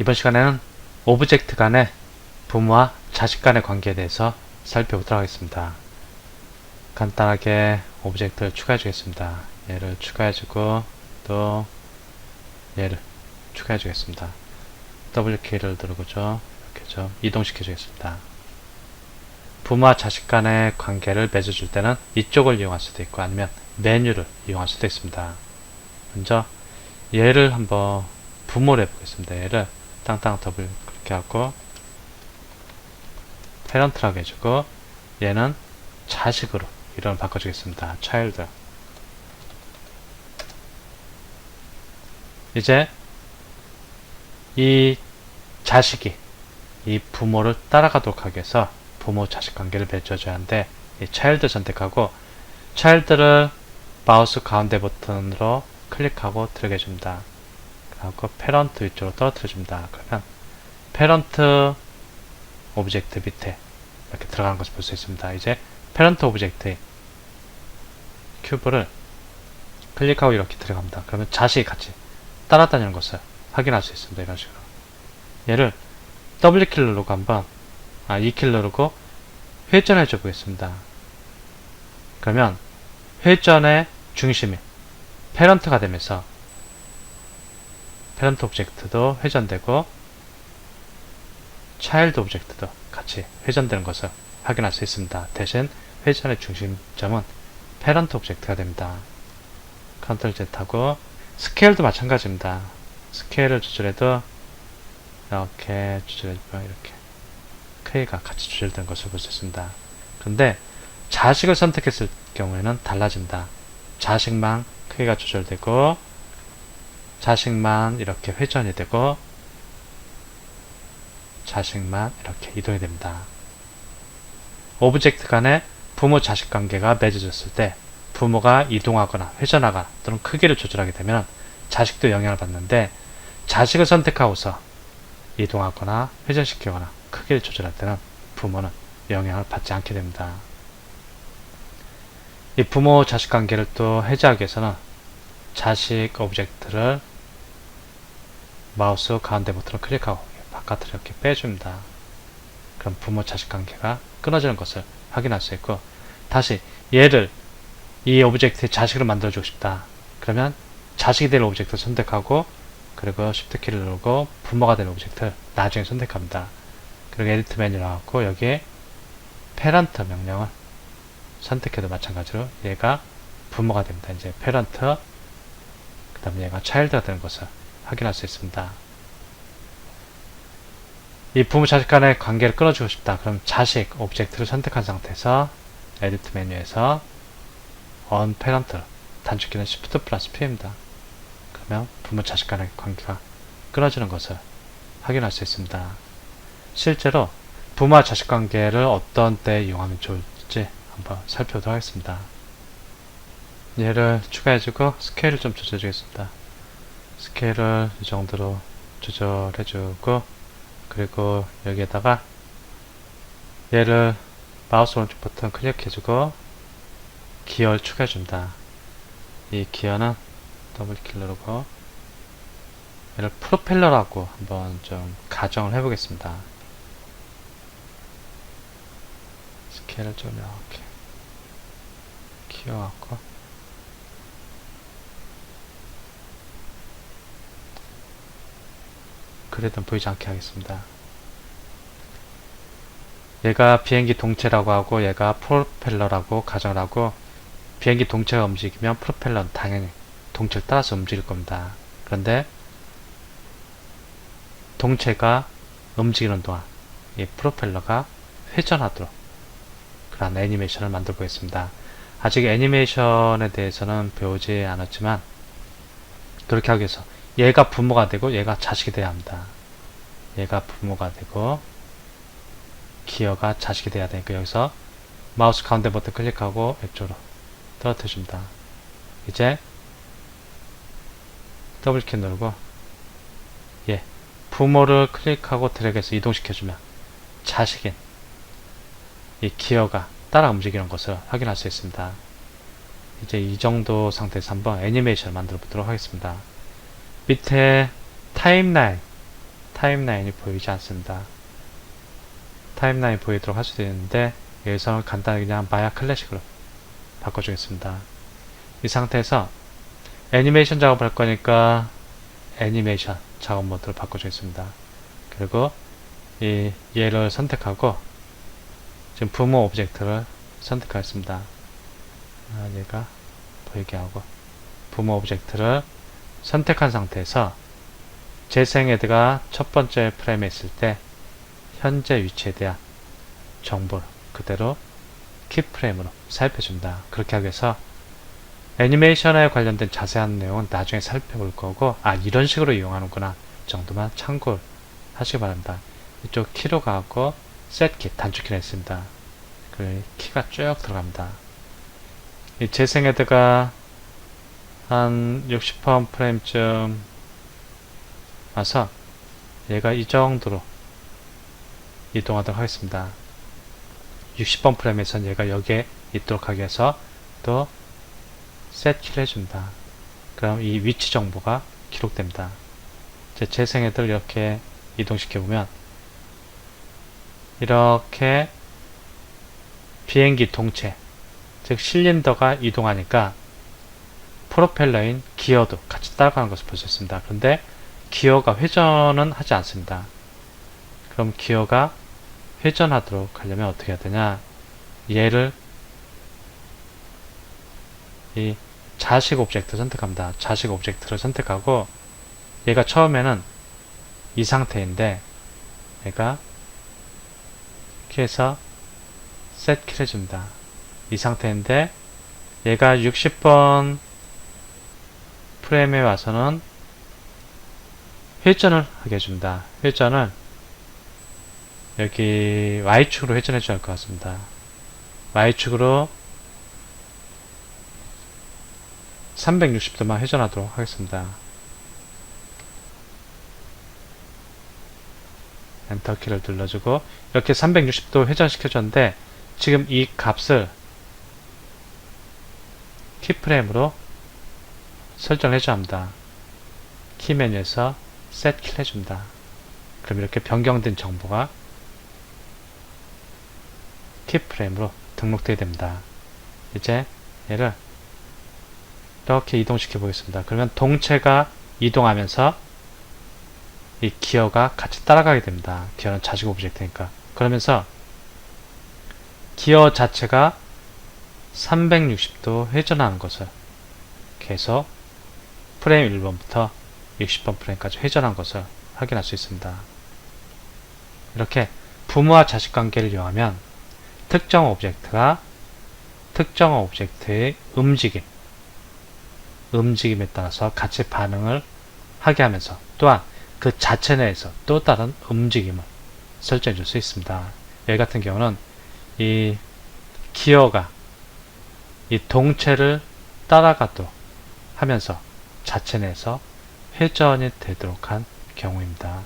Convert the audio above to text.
이번 시간에는 오브젝트 간의 부모와 자식 간의 관계에 대해서 살펴보도록 하겠습니다. 간단하게 오브젝트를 추가해 주겠습니다. 얘를 추가해 주고 또 얘를 추가해 주겠습니다. W키를 누르고죠. 이렇게 좀 이동시켜 주겠습니다. 부모와 자식 간의 관계를 맺어줄 때는 이쪽을 이용할 수도 있고 아니면 메뉴를 이용할 수도 있습니다. 먼저 얘를 한번 부모로 해보겠습니다. 얘를 땅땅 더블 클릭하고 페런트라고 해주고 얘는 자식으로 이름을 바꿔주겠습니다. child 이제 이 자식이 이 부모를 따라가도록 하기 위해서 부모 자식 관계를 맺어줘야 하는데 이 child 선택하고 child를 마우스 가운데 버튼으로 클릭하고 들어게 줍니다. 그리고 페런트 위쪽으로 떨어뜨려 줍니다. 그러면 페런트 오브젝트 밑에 이렇게 들어가는 것을 볼 수 있습니다. 이제 페런트 오브젝트의 큐브를 클릭하고 이렇게 들어갑니다. 그러면 자식이 같이 따라다니는 것을 확인할 수 있습니다. 이런 식으로. 얘를 W키를 누르고 한번, 아, E키를 누르고 회전해 줘 보겠습니다. 그러면 회전의 중심이 페런트가 되면서 페런트 오브젝트도 회전되고 차일드 오브젝트도 같이 회전되는 것을 확인할 수 있습니다. 대신 회전의 중심점은 페런트 오브젝트가 됩니다. 컨트롤 Z하고 스케일도 마찬가지입니다. 스케일을 조절해도 이렇게 조절해주면 이렇게 크기가 같이 조절되는 것을 볼 수 있습니다. 그런데 자식을 선택했을 경우에는 달라집니다. 자식만 크기가 조절되고 자식만 이렇게 회전이 되고 자식만 이렇게 이동이 됩니다. 오브젝트 간의 부모 자식 관계가 맺어졌을 때 부모가 이동하거나 회전하거나 또는 크기를 조절하게 되면 자식도 영향을 받는데 자식을 선택하고서 이동하거나 회전시키거나 크기를 조절할 때는 부모는 영향을 받지 않게 됩니다. 이 부모 자식 관계를 또 해제하기 위해서는 자식 오브젝트를 마우스 가운데 버튼을 클릭하고 바깥으로 이렇게 빼줍니다. 그럼 부모 자식 관계가 끊어지는 것을 확인할 수 있고 다시 얘를 이 오브젝트의 자식을 만들어주고 싶다. 그러면 자식이 될 오브젝트를 선택하고 그리고 Shift 키를 누르고 부모가 될 오브젝트를 나중에 선택합니다. 그리고 에디트 메뉴 나왔고 여기에 페런트 명령을 선택해도 마찬가지로 얘가 부모가 됩니다. 이제 페런트 그 다음에 얘가 차일드가 되는 것을 확인할 수 있습니다. 이 부모 자식 간의 관계를 끊어주고 싶다. 그럼 자식 오브젝트를 선택한 상태에서 에디트 메뉴에서 on parent 단축키는 Shift 플러스 P입니다. 그러면 부모 자식 간의 관계가 끊어지는 것을 확인할 수 있습니다. 실제로 부모와 자식 관계를 어떤 때 이용하면 좋을지 한번 살펴보도록 하겠습니다. 얘를 추가해주고 스케일을 좀 조절해주겠습니다. 스케일을 이 정도로 조절해주고 그리고 여기에다가 얘를 마우스 오른쪽 버튼 클릭해주고 기어를 추가해줍니다. 이 기어는 더블킬 누르고 얘를 프로펠러라고 한번 좀 가정을 해보겠습니다. 스케일을 좀 이렇게 키워갖고 그래도 보이지 않게 하겠습니다. 얘가 비행기 동체라고 하고 얘가 프로펠러라고 가정을 하고 비행기 동체가 움직이면 프로펠러는 당연히 동체를 따라서 움직일 겁니다. 그런데 동체가 움직이는 동안 이 프로펠러가 회전하도록 그런 애니메이션을 만들어 보겠습니다. 아직 애니메이션에 대해서는 배우지 않았지만 그렇게 하기 위해서 얘가 부모가 되고 얘가 자식이 돼야 합니다. 얘가 부모가 되고 기어가 자식이 돼야 되니까 여기서 마우스 가운데 버튼 클릭하고 왼쪽으로 떨어뜨려 줍니다. 이제 더블키 누르고 예 부모를 클릭하고 드래그해서 이동시켜주면 자식인 이 기어가 따라 움직이는 것을 확인할 수 있습니다. 이제 이 정도 상태에서 한번 애니메이션을 만들어 보도록 하겠습니다. 밑에 타임라인 타임라인이 보이지 않습니다. 타임라인 보이도록 할 수도 있는데 여기서 간단히 그냥 마야 클래식으로 바꿔주겠습니다. 이 상태에서 애니메이션 작업을 할 거니까 애니메이션 작업 모드로 바꿔주겠습니다. 그리고 이 얘를 선택하고 지금 부모 오브젝트를 선택하겠습니다. 아, 얘가 보이게 하고 부모 오브젝트를 선택한 상태에서 재생 헤드가 첫 번째 프레임에 있을 때 현재 위치에 대한 정보를 그대로 키프레임으로 살펴줍니다. 그렇게 하기 위해서 애니메이션에 관련된 자세한 내용은 나중에 살펴볼 거고 아 이런 식으로 이용하는구나 정도만 참고를 하시기 바랍니다. 이쪽 키로 가고 셋키 단축키를 했습니다. 그 키가 쭉 들어갑니다. 이 재생 헤드가 한 60번 프레임쯤 와서 얘가 이 정도로 이동하도록 하겠습니다. 60번 프레임에선 얘가 여기에 있도록 하기 위해서 또 셋키를 해줍니다. 그럼 이 위치 정보가 기록됩니다. 제 재생 헤드를 이렇게 이동시켜 보면 이렇게 비행기 동체 즉 실린더가 이동하니까 프로펠러인 기어도 같이 따라가는 것을 볼 수 있습니다. 그런데 기어가 회전은 하지 않습니다. 그럼 기어가 회전하도록 하려면 어떻게 해야 되냐 얘를 이 자식 오브젝트 선택합니다. 자식 오브젝트를 선택하고 얘가 처음에는 이 상태인데 얘가 이렇게 해서 셋 키를 해줍니다. 이 상태인데 얘가 60번 프레임에 와서는 회전을 하게 해줍니다. 회전을 여기 Y축으로 회전해 줘야 할 것 같습니다. Y축으로 360도만 회전하도록 하겠습니다. 엔터키를 눌러주고 이렇게 360도 회전시켜줬는데 지금 이 값을 키프레임으로 설정을 해줘야 합니다. 키 메뉴에서 셋 키를 해줍니다. 그럼 이렇게 변경된 정보가 키 프레임으로 등록되게 됩니다. 이제 얘를 이렇게 이동시켜 보겠습니다. 그러면 동체가 이동하면서 이 기어가 같이 따라가게 됩니다. 기어는 자식 오브젝트니까. 그러면서 기어 자체가 360도 회전하는 것을 계속 프레임 1번부터 60번 프레임까지 회전한 것을 확인할 수 있습니다. 이렇게 부모와 자식 관계를 이용하면 특정 오브젝트가 특정 오브젝트의 움직임, 움직임에 따라서 같이 반응을 하게 하면서 또한 그 자체 내에서 또 다른 움직임을 설정해 줄 수 있습니다. 여기 같은 경우는 이 기어가 이 동체를 따라가도록 하면서 자체 내에서 회전이 되도록 한 경우입니다.